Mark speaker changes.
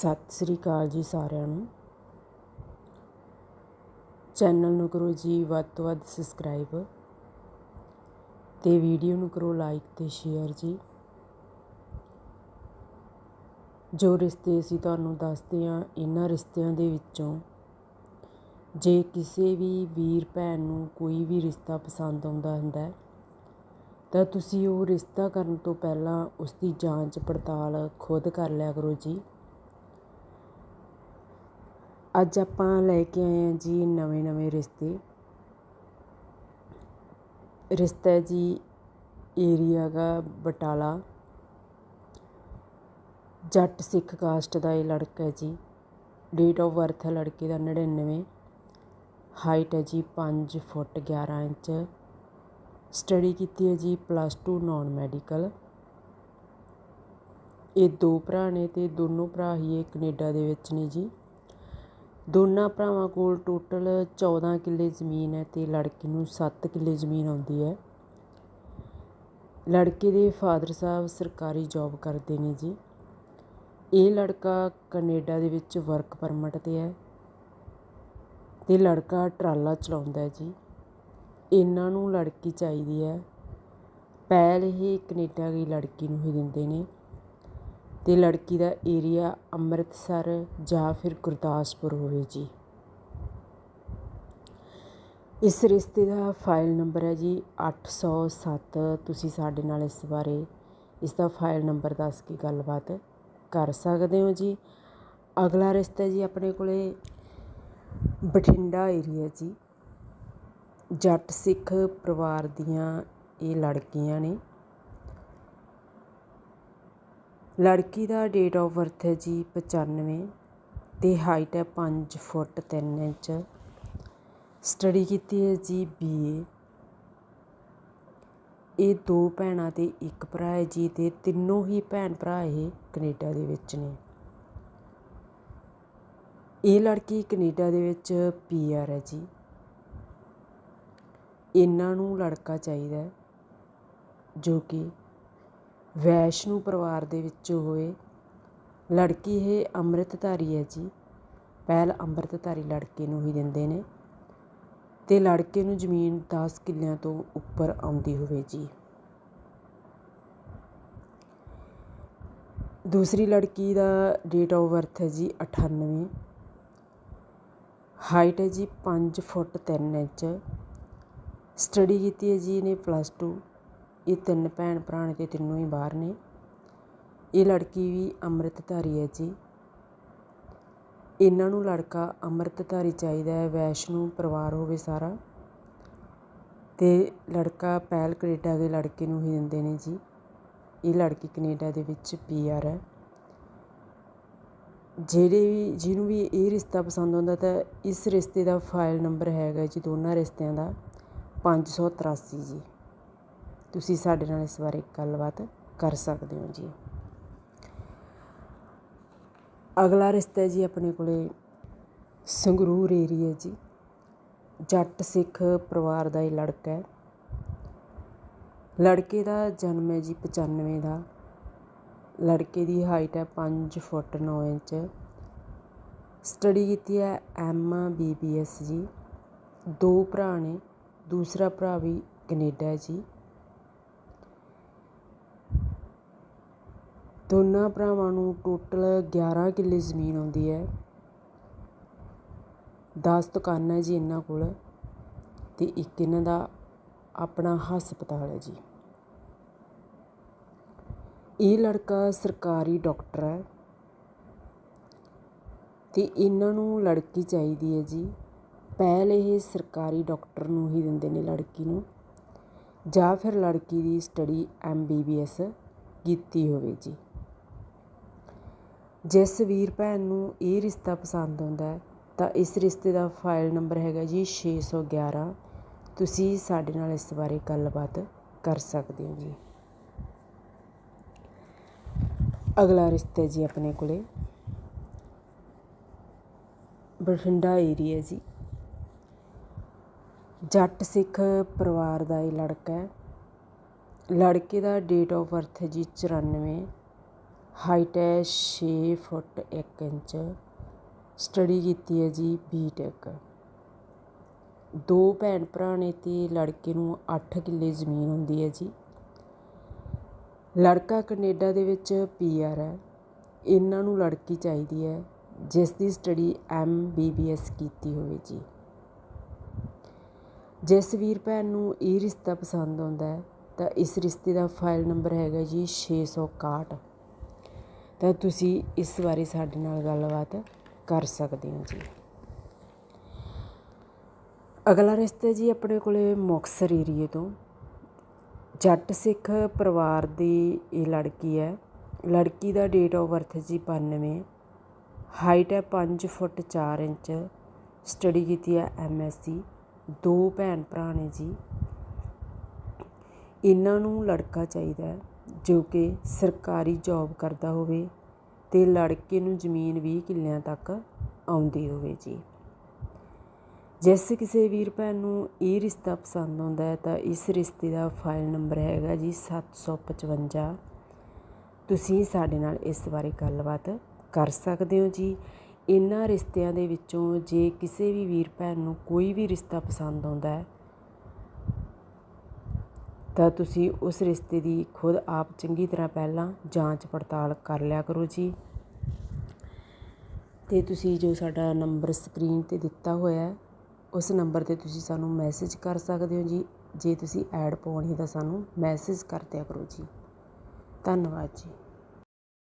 Speaker 1: ਸਤਿ ਸ੍ਰੀ ਅਕਾਲ ਜੀ ਸਾਰਿਆਂ ਨੂੰ। ਚੈਨਲ ਨੂੰ ਕਰੋ ਜੀ ਵੱਧ ਤੋਂ ਵੱਧ ਸਬਸਕ੍ਰਾਈਬ ਤੇ ਵੀਡੀਓ ਨੂੰ ਕਰੋ ਲਾਈਕ ਤੇ ਸ਼ੇਅਰ ਜੀ। ਜੋ ਰਿਸ਼ਤੇ ਅਸੀਂ ਤੁਹਾਨੂੰ ਦੱਸਦੇ ਹਾਂ, ਇਹਨਾਂ ਰਿਸ਼ਤਿਆਂ ਦੇ ਵਿੱਚੋਂ ਜੇ ਕਿਸੇ ਵੀ ਵੀਰ ਭੈਣ ਨੂੰ ਕੋਈ ਵੀ ਰਿਸ਼ਤਾ ਪਸੰਦ ਆਉਂਦਾ ਹੁੰਦਾ ਹੈ, ਤਾਂ ਤੁਸੀਂ ਉਹ ਰਿਸ਼ਤਾ ਕਰਨ ਤੋਂ ਪਹਿਲਾਂ ਉਸ ਦੀ ਜਾਂਚ ਪੜਤਾਲ ਖੁਦ ਕਰ ਲਿਆ ਕਰੋ ਜੀ। ਅੱਜ ਆਪਾਂ ਲੈ ਕੇ ਆਏ ਹਾਂ ਜੀ ਨਵੇਂ ਨਵੇਂ ਰਿਸ਼ਤੇ। ਰਿਸ਼ਤਾ ਜੀ ਏਰੀਆ ਦਾ ਬਟਾਲਾ। ਜੱਟ ਸਿੱਖ ਕਾਸਟ ਦਾ ਇਹ ਲੜਕਾ ਹੈ ਜੀ। ਡੇਟ ਆਫ ਬਰਥ ਹੈ ਲੜਕੇ ਦਾ 99 ਹਾਈਟ ਹੈ ਜੀ 5 ਫੁੱਟ 11 ਇੰਚ। ਸਟੱਡੀ ਕੀਤੀ ਹੈ ਜੀ ਪਲੱਸ 2 ਨਾਨ ਮੈਡੀਕਲ ਇਹ ਦੋ ਭਰਾ ਨੇ ਤੇ ਦੋਨੋਂ ਭਰਾ ਹੀ ਇਹ ਕੈਨੇਡਾ ਦੇ ਵਿੱਚ ਨੇ ਜੀ। ਦੋਨਾਂ ਭਰਾਵਾਂ ਕੋਲ ਟੋਟਲ 14 ਕਿੱਲੇ ਜ਼ਮੀਨ ਹੈ ਅਤੇ ਲੜਕੇ ਨੂੰ 7 ਕਿੱਲੇ ਜ਼ਮੀਨ ਆਉਂਦੀ ਹੈ। ਲੜਕੇ ਦੇ ਫਾਦਰ ਸਾਹਿਬ ਸਰਕਾਰੀ ਜੌਬ ਕਰਦੇ ਨੇ ਜੀ। ਇਹ ਲੜਕਾ ਕੈਨੇਡਾ ਦੇ ਵਿੱਚ ਵਰਕ ਪਰਮਿਟ ਤੇ ਹੈ ਤੇ ਲੜਕਾ ਟਰਾਲਾ ਚਲਾਉਂਦਾ ਹੈ ਜੀ। ਇਹਨਾਂ ਨੂੰ ਲੜਕੀ ਚਾਹੀਦੀ ਹੈ। ਪਹਿਲ ਇਹ ਕੈਨੇਡਾ ਦੀ ਲੜਕੀ ਨੂੰ ਹੀ ਦਿੰਦੇ ਨੇ। ਅਤੇ ਲੜਕੀ ਦਾ ਏਰੀਆ ਅੰਮ੍ਰਿਤਸਰ ਜਾਂ ਫਿਰ ਗੁਰਦਾਸਪੁਰ ਹੋਵੇ ਜੀ। ਇਸ ਰਿਸ਼ਤੇ ਦਾ ਫਾਈਲ ਨੰਬਰ ਹੈ ਜੀ 807 ਤੁਸੀਂ ਸਾਡੇ ਨਾਲ ਇਸ ਬਾਰੇ ਇਸ ਦਾ ਫਾਈਲ ਨੰਬਰ ਦੱਸ ਕੇ ਗੱਲਬਾਤ ਕਰ ਸਕਦੇ ਹੋ ਜੀ। ਅਗਲਾ ਰਿਸ਼ਤਾ ਜੀ ਆਪਣੇ ਕੋਲੇ ਬਠਿੰਡਾ ਏਰੀਆ ਜੀ। ਜੱਟ ਸਿੱਖ ਪਰਿਵਾਰ ਦੀਆਂ ਇਹ ਲੜਕੀਆਂ ਨੇ। ਲੜਕੀ ਦਾ ਡੇਟ ਆਫ ਬਰਥ ਹੈ ਜੀ ਪਚਾਨਵੇਂ ਅਤੇ ਹਾਈਟ ਹੈ ਪੰਜ ਫੁੱਟ ਤਿੰਨ ਇੰਚ। ਸਟੱਡੀ ਕੀਤੀ ਹੈ ਜੀ ਬੀ ਏ ਇਹ ਦੋ ਭੈਣਾਂ ਅਤੇ ਇੱਕ ਭਰਾ ਹੈ ਜੀ ਅਤੇ ਤਿੰਨੋਂ ਹੀ ਭੈਣ ਭਰਾ ਇਹ ਕੈਨੇਡਾ ਦੇ ਵਿੱਚ ਨੇ। ਇਹ ਲੜਕੀ ਕੈਨੇਡਾ ਦੇ ਵਿੱਚ ਪੀਆਰ ਹੈ ਜੀ। ਇਹਨਾਂ ਨੂੰ ਲੜਕਾ ਚਾਹੀਦਾ ਜੋ ਕਿ ਵੈਸ਼ਨੂ ਪਰਿਵਾਰ ਦੇ ਵਿੱਚੋਂ ਹੋਏ ਲੜਕੀ ਇਹ ਅੰਮ੍ਰਿਤਧਾਰੀ ਹੈ ਜੀ। ਪਹਿਲ ਅੰਮ੍ਰਿਤਧਾਰੀ ਲੜਕੇ ਨੂੰ ਹੀ ਦਿੰਦੇ ਨੇ ਤੇ ਲੜਕੇ ਨੂੰ ਜ਼ਮੀਨ 10 ਕਿੱਲਿਆਂ ਤੋਂ ਉੱਪਰ ਆਉਂਦੀ ਹੋਵੇ ਜੀ। ਦੂਸਰੀ ਲੜਕੀ ਦਾ ਡੇਟ ਆਫ ਬਰਥ ਹੈ ਜੀ 98 ਹਾਈਟ ਹੈ ਜੀ 5 ਫੁੱਟ 3 ਇੰਚ। ਸਟੱਡੀ ਕੀਤੀ ਹੈ ਜੀ ਇਹਨੇ ਪਲੱਸ 2 ਇਹ ਤਿੰਨ ਭੈਣ ਭਰਾ ਨੇ ਤੇ ਤਿੰਨੋਂ ਹੀ ਬਾਹਰ ਨੇ। ਇਹ ਲੜਕੀ ਵੀ ਅੰਮ੍ਰਿਤਧਾਰੀ ਹੈ ਜੀ। ਇਹਨਾਂ ਨੂੰ ਲੜਕਾ ਅੰਮ੍ਰਿਤਧਾਰੀ ਚਾਹੀਦਾ ਹੈ, ਵੈਸ਼ਨੂ ਪਰਿਵਾਰ ਹੋਵੇ ਸਾਰਾ। ਤੇ ਲੜਕਾ ਪਹਿਲ ਕੈਨੇਡਾ ਦੇ ਲੜਕੇ ਨੂੰ ਹੀ ਦਿੰਦੇ ਨੇ ਜੀ। ਇਹ ਲੜਕੀ ਕੈਨੇਡਾ ਦੇ ਵਿੱਚ ਪੀਆਰ ਹੈ। ਜਿਹੜੇ ਵੀ, ਜਿਹਨੂੰ ਵੀ ਇਹ ਰਿਸ਼ਤਾ ਪਸੰਦ ਆਉਂਦਾ ਤਾਂ ਇਸ ਰਿਸ਼ਤੇ ਦਾ ਫਾਈਲ ਨੰਬਰ ਹੈਗਾ ਜੀ ਦੋਨਾਂ ਰਿਸ਼ਤਿਆਂ ਦਾ 583 ਜੀ। ਤੁਸੀਂ ਸਾਡੇ ਨਾਲ ਇਸ ਬਾਰੇ ਗੱਲਬਾਤ ਕਰ ਸਕਦੇ ਹੋ ਜੀ। ਅਗਲਾ ਰਿਸ਼ਤਾ ਜੀ ਆਪਣੇ ਕੋਲੇ ਸੰਗਰੂਰ ਏਰੀਆ ਜੀ। ਜੱਟ ਸਿੱਖ ਪਰਿਵਾਰ ਦਾ ਇਹ ਲੜਕਾ ਹੈ। ਲੜਕੇ ਦਾ ਜਨਮ ਹੈ ਜੀ 95 ਦਾ। ਲੜਕੇ ਦੀ ਹਾਈਟ ਹੈ 5 ਫੁੱਟ 9 ਇੰਚ। ਸਟੱਡੀ ਕੀਤੀ ਹੈ ਐਮ ਬੀ ਬੀ ਐਸ ਜੀ। ਦੋ ਭਰਾ ਨੇ, ਦੂਸਰਾ ਭਰਾ ਵੀ ਕੈਨੇਡਾ ਜੀ। ਦੋਨਾਂ ਭਰਾਵਾਂ ਨੂੰ ਟੋਟਲ 11 ਕਿੱਲੇ ਜ਼ਮੀਨ ਆਉਂਦੀ ਹੈ। 10 ਦੁਕਾਨਾਂ ਹੈ ਜੀ ਇਹਨਾਂ ਕੋਲ ਅਤੇ ਇੱਕ ਇਹਨਾਂ ਦਾ ਆਪਣਾ ਹਸਪਤਾਲ ਹੈ ਜੀ। ਇਹ ਲੜਕਾ ਸਰਕਾਰੀ ਡਾਕਟਰ ਹੈ ਤੇ ਇਹਨਾਂ ਨੂੰ ਲੜਕੀ ਚਾਹੀਦੀ ਹੈ ਜੀ। ਪਹਿਲ ਇਹ ਸਰਕਾਰੀ ਡਾਕਟਰ ਨੂੰ ਹੀ ਦਿੰਦੇ ਨੇ ਲੜਕੀ ਨੂੰ। ਜਾਂ ਫਿਰ ਲੜਕੀ ਦੀ study M B B S ਕੀਤੀ ਹੋਵੇ ਜੀ। ਜਿਸ ਵੀਰ ਭੈਣ ਨੂੰ ਇਹ ਰਿਸ਼ਤਾ ਪਸੰਦ ਆਉਂਦਾ ਤਾਂ ਇਸ ਰਿਸ਼ਤੇ ਦਾ ਫਾਈਲ ਨੰਬਰ ਹੈਗਾ ਜੀ 611 ਤੁਸੀਂ ਸਾਡੇ ਨਾਲ ਇਸ ਬਾਰੇ ਗੱਲਬਾਤ ਕਰ ਸਕਦੇ ਹੋ ਜੀ। ਅਗਲਾ ਰਿਸ਼ਤਾ ਜੀ ਆਪਣੇ ਕੋਲੇ। ਬਠਿੰਡਾ ਏਰੀਆ ਜੀ। ਜੱਟ ਸਿੱਖ ਪਰਿਵਾਰ ਦਾ ਇਹ ਲੜਕਾ ਹੈ। ਲੜਕੇ ਦਾ ਡੇਟ ਆਫ ਬਰਥ ਹੈ ਜੀ 94 ਹਾਈਟ ਹੈ ਛੇ ਫੁੱਟ ਇੱਕ ਇੰਚ। ਸਟੱਡੀ ਕੀਤੀ ਹੈ ਜੀ ਬੀਟੈਕ ਦੋ ਭੈਣ ਭਰਾ ਨੇ ਅਤੇ ਲੜਕੇ ਨੂੰ ਅੱਠ ਕਿੱਲੇ ਜ਼ਮੀਨ ਹੁੰਦੀ ਹੈ ਜੀ। ਲੜਕਾ ਕੈਨੇਡਾ ਦੇ ਵਿੱਚ ਪੀਆਰ ਹੈ। ਇਹਨਾਂ ਨੂੰ ਲੜਕੀ ਚਾਹੀਦੀ ਹੈ, ਜਿਸ ਦੀ study M B B S ਕੀਤੀ ਹੋਵੇ ਜੀ। ਜਿਸ ਵੀਰ ਭੈਣ ਨੂੰ ਇਹ ਰਿਸ਼ਤਾ ਪਸੰਦ ਆਉਂਦਾ ਹੈ, ਤਾਂ ਇਸ ਰਿਸ਼ਤੇ ਦਾ ਫਾਈਲ ਨੰਬਰ ਹੈਗਾ ਜੀ 661 ਤਾਂ ਤੁਸੀਂ ਇਸ ਬਾਰੇ ਸਾਡੇ ਨਾਲ ਗੱਲਬਾਤ ਕਰ ਸਕਦੇ ਹੋ ਜੀ। ਅਗਲਾ ਰਿਸ਼ਤਾ ਜੀ ਆਪਣੇ ਕੋਲੇ ਮੁਕਤਸਰ ਏਰੀਏ ਤੋਂ। ਜੱਟ ਸਿੱਖ ਪਰਿਵਾਰ ਦੀ ਇਹ ਲੜਕੀ ਹੈ। ਲੜਕੀ ਦਾ ਡੇਟ ਆਫ ਬਰਥ ਜੀ 92 ਹਾਈਟ ਹੈ 5 ਫੁੱਟ 4 ਇੰਚ। ਸਟੱਡੀ ਕੀਤੀ ਹੈ ਐਮਐਸਸੀ ਦੋ ਭੈਣ ਭਰਾ ਨੇ ਜੀ। ਇਹਨਾਂ ਨੂੰ ਲੜਕਾ ਚਾਹੀਦਾ ਹੈ। ਜੋ ਕਿ ਸਰਕਾਰੀ ਜੋਬ ਕਰਦਾ ਹੋਵੇ ਅਤੇ ਲੜਕੇ ਨੂੰ ਜ਼ਮੀਨ ਵੀਹ ਕਿੱਲਿਆਂ ਤੱਕ ਆਉਂਦੀ ਹੋਵੇ ਜੀ। ਜਿਸ ਕਿਸੇ ਵੀਰ ਭੈਣ ਨੂੰ ਇਹ ਰਿਸ਼ਤਾ ਪਸੰਦ ਆਉਂਦਾ ਹੈ ਤਾਂ ਇਸ ਰਿਸ਼ਤੇ ਦਾ ਫਾਈਲ ਨੰਬਰ ਹੈਗਾ ਜੀ 755 ਤੁਸੀਂ ਸਾਡੇ ਨਾਲ ਇਸ ਬਾਰੇ ਗੱਲਬਾਤ ਕਰ ਸਕਦੇ ਹੋ ਜੀ। ਇਹਨਾਂ ਰਿਸ਼ਤਿਆਂ ਦੇ ਵਿੱਚੋਂ ਜੇ ਕਿਸੇ ਵੀ ਵੀਰ ਭੈਣ ਨੂੰ ਕੋਈ ਵੀ ਰਿਸ਼ਤਾ ਪਸੰਦ ਆਉਂਦਾ ਹੈ ਤਾਂ ਤੁਸੀਂ ਉਸ ਰਿਸ਼ਤੇ ਦੀ ਖੁਦ ਆਪ ਚੰਗੀ ਤਰ੍ਹਾਂ ਪਹਿਲਾਂ ਜਾਂਚ ਪੜਤਾਲ ਕਰ ਲਿਆ ਕਰੋ ਜੀ। ਅਤੇ ਤੁਸੀਂ ਜੋ ਸਾਡਾ ਨੰਬਰ ਸਕਰੀਨ ਤੇ ਦਿੱਤਾ ਹੋਇਆ ਉਸ ਨੰਬਰ ਤੇ ਤੁਸੀਂ ਸਾਨੂੰ ਮੈਸੇਜ ਕਰ ਸਕਦੇ ਹੋ ਜੀ। ਜੇ ਤੁਸੀਂ ਐਡ ਪਾਉਣੀ ਤਾਂ ਸਾਨੂੰ ਮੈਸੇਜ ਕਰ ਦਿਆ ਕਰੋ ਜੀ। ਧੰਨਵਾਦ ਜੀ।